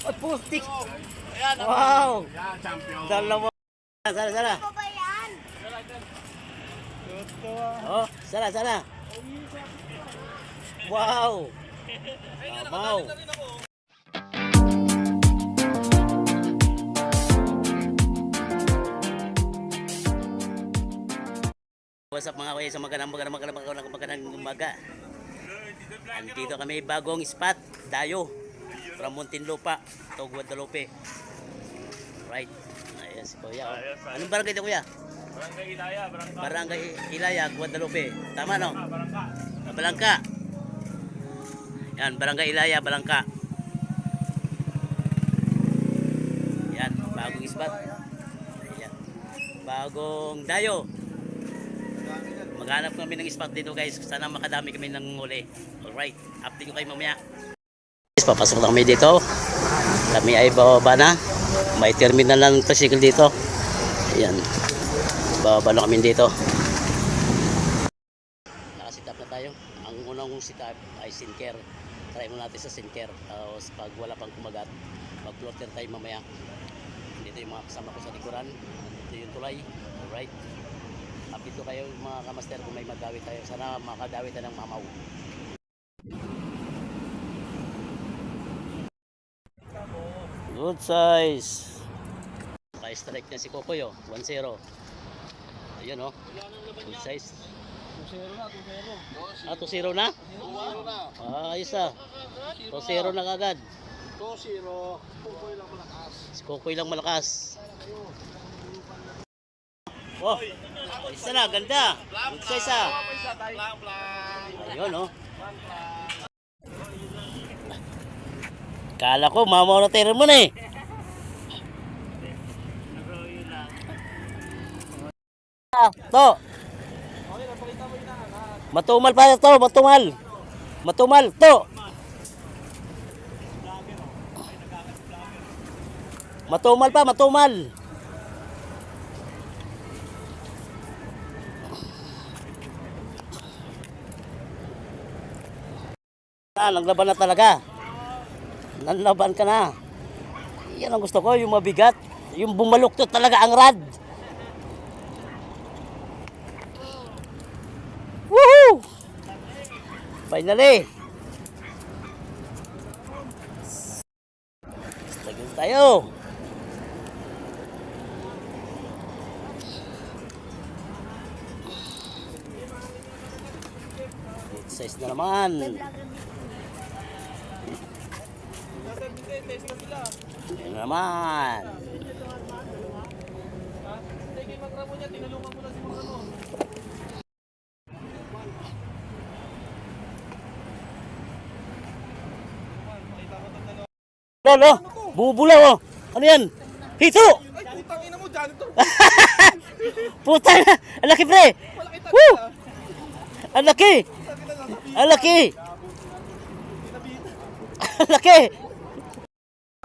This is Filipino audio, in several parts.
Ay. Ayan, ang- Wow. Yan, champion. Dalawa. Sana, sana. Ano ba yan? Oh, sana, sana. Wow. Wow. What's up mga kuya sa magandang magandang magandang magandang magandang umaga. Andito kami bagong spot, Dayo. From Muntinlupa to Guadalupe. Right. Ayan si Kuya. oh. Anong barangay ito Kuya? Barangay Ilaya, barangay Barangay Ilaya, Guadalupe. Tama no? Barangka. Balangka. Yan, Barangay Ilaya, Balangka. Yan, bagong spot. Ayan. Bagong dayo. Maghanap kami ng spot dito guys. Sana makadami kami ng huli. Alright, update ko kayo mamaya. Papasok na kami dito. Kami ay bababa na. May terminal ng tricycle dito. Ayan. Bababa na kami dito. Nakasit up na tayo. Ang unang sit up ay sinker. Try mo natin sa sinker. Tapos pag wala pang kumagat, mag-floater tayo mamaya. Dito yung mga kasama ko sa likuran. Dito yung tulay. Alright. Update ko kayo mga kamaster kung may magawi tayo. Sana makadawi tayo ng mamaw. Good size. Ka-strike na si Kokoy oh. 1-0. Ayun oh. Good size. Ah, 2-0 na? Ah, ayos ah. 2-0 na kagad. 2-0. Pupoy lang malakas. Si Kokoy lang malakas. Oh, isa na, ganda. Good size ah. Ayun oh. Kala ko, mamonotero mo na eh. To. Matumal pa to, matumal. Matumal, to. Matumal pa, matumal. Ah, naglaban na talaga. Nanlaban ka na. Yan ang gusto ko, yung mabigat. Yung bumaluktot talaga ang rad. Woohoo! Finally! Tagil tayo. Size na naman. Yan naman. Lolo, bumubulaw oh. Ano yan? Hito! Ay, putang ina mo, janitor. Puta na! Ang laki pre! Woo! Ang laki! Ang laki! Ang!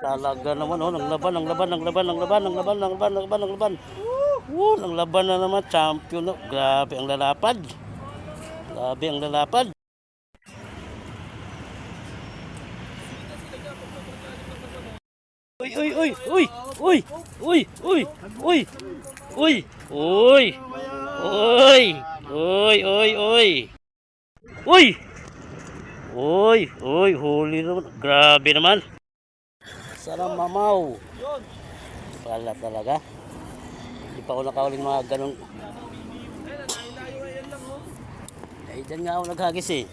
Talaga naman oh, ng laban, ng laban, ng laban, ng laban, ng laban, ng laban, ng laban, ng laban. Woo, ng laban na naman, champion. oh. Grabe ang lalapad. Grabe ang lalapad. Uy, uy, uy, uy, uy, uy, uy, uy, uy, uy, uy, uy, uy, uy, uy, uy, uy, huli naman, grabe naman. Sarang mamaw. Pala talaga. Hindi pa ako nakauling mga ganun. Eh, dyan nga ako naghagis eh.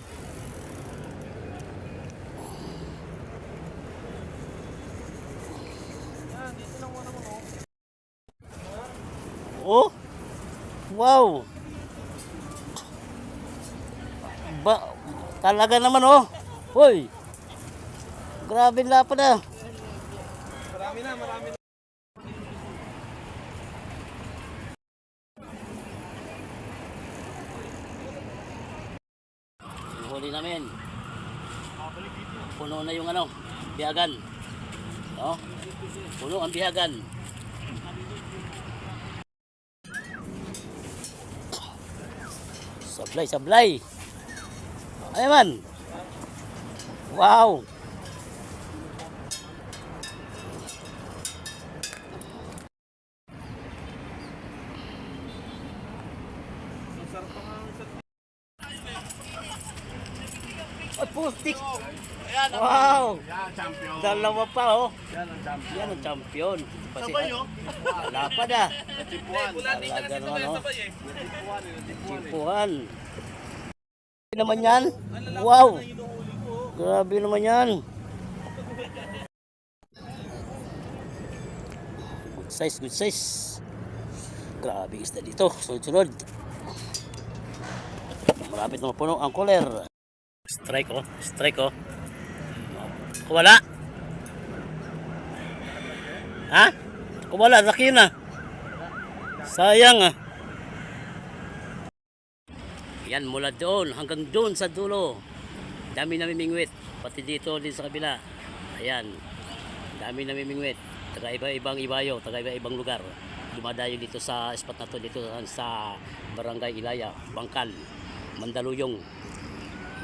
Oh! Wow! Ba, talaga naman oh. Hoy! Grabe lapad ah. Na, marami na. Huli namin. Puno na yung ano, biyagan. No? Puno ang biyagan. Sablay, sablay. Ay man. Wow. putik. Ayan, ang- Wow! Yan, champion. Dalawa pa oh. Yan ang champion. Yan ang champion. Sabay, oh. Wala pa na. Natipuan. Talaga naman oh. Natipuan, eh, natipuan, eh. Grabe naman yan. Wow! Grabe naman yan. Good size, good size. Grabe isda dito. Sunod-sunod. Malapit na mapuno ang cooler. Strike oh. Strike oh. Wala. Ha? Wala. Laki ah. Sayang ah. Yan mula doon hanggang doon sa dulo. Dami namimingwit. Pati dito din sa kabila. Ayan. Dami namimingwit. Taga iba-ibang ibayo, taga iba-ibang lugar. Dumadayo dito sa spot na to dito sa Barangay Ilaya, Bangkal, Mandaluyong.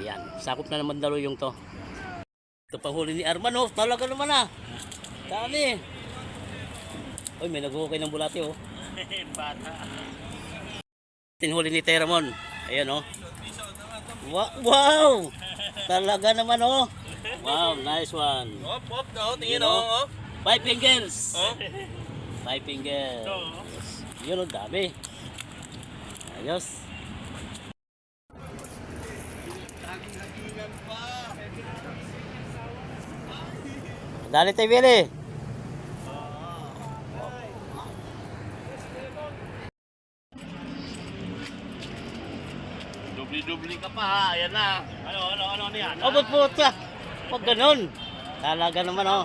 Yan. Sakop na ng Mandaluyong to. Ito pa huli ni Arman oh. Talaga naman ah. Dami. Uy, may naghuhukay ng bulati oh. Tinhuli ni Teramon. Ayan oh. Wa- Wow! Talaga naman oh. Wow, nice one. Hop, oh, Yun, tingin, oh. oh. Five fingers. Oh. Five fingers. Yun ang dami. Ayos. Dali tayo, Billy. Dubli-dubli ka pa, ha. Ayan na. Ano, ano, ano, ano yan? Oh, ba't puta? Pag ganun. Talaga naman, oh.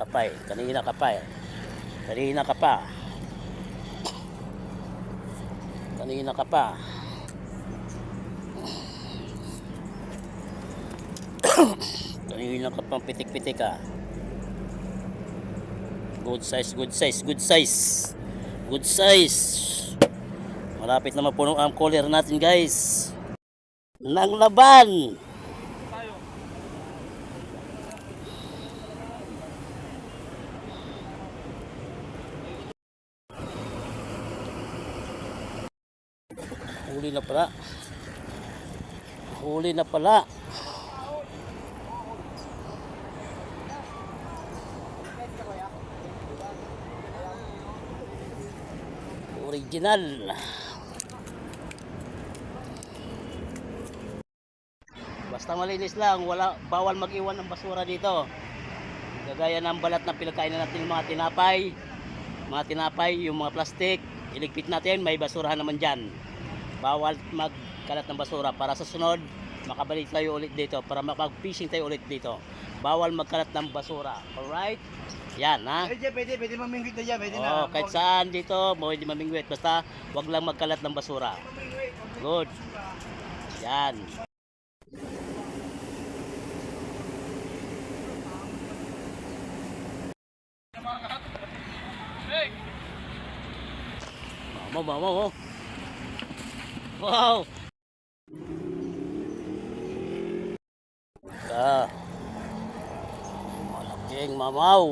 Kapay. Kanina ka pa. Kanina ka pa. Kanina ka pa. Kanina ka pang pitik-pitik ah. Good size, good size, good size. Good size. Malapit na mapuno ang cooler natin guys. Nang laban. Huli na pala. Huli na pala. Original. Basta malinis lang, wala bawal mag-iwan ng basura dito. Gagaya ng balat na pinagkainan natin mga tinapay, mga tinapay, yung mga plastic, iligpit natin, may basurahan naman dyan. Bawal magkalat ng basura para sa sunod, makabalik tayo ulit dito para makapag-fishing tayo ulit dito. Bawal magkalat ng basura. Alright? Yan ha. Pwede, pwede, pwede mamingwit na dyan, pwede Oh, kahit saan dito, pwede mamingwit. Basta, wag lang magkalat ng basura. Good. Yan. Mama, mama, oh. Wow. Ah. Malaking mamaw.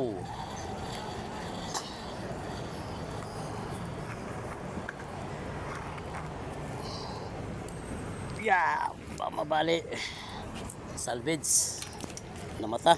Yeah, pamabali. Salvage. Namata.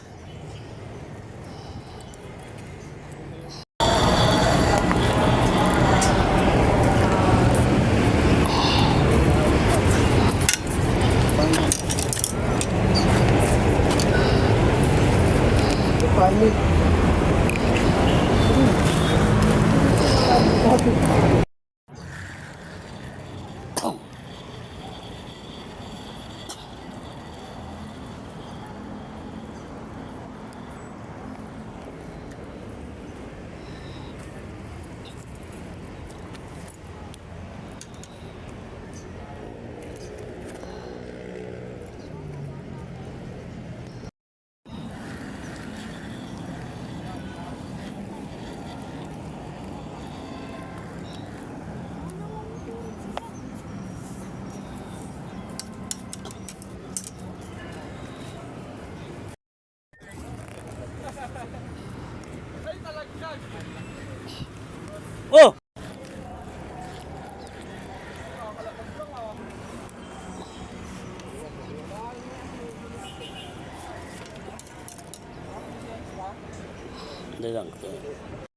Dali lang. Ouch.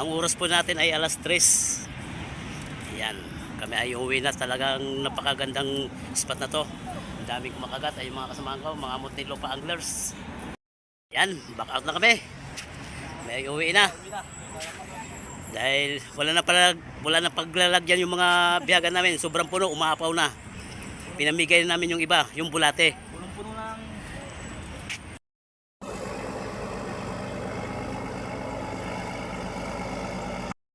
Ang oras po natin ay alas 3. Yan. Kami ay uwi na. Talagang napakagandang spot na to. Ang daming kumakagat ay mga kasamahan ko, mga Montelupa anglers. Yan, back out na kami. May uwi na. Dahil wala na pala, wala na paglalagyan yung mga biyagan namin. Sobrang puno, umaapaw na. Pinamigay na namin yung iba, yung bulate.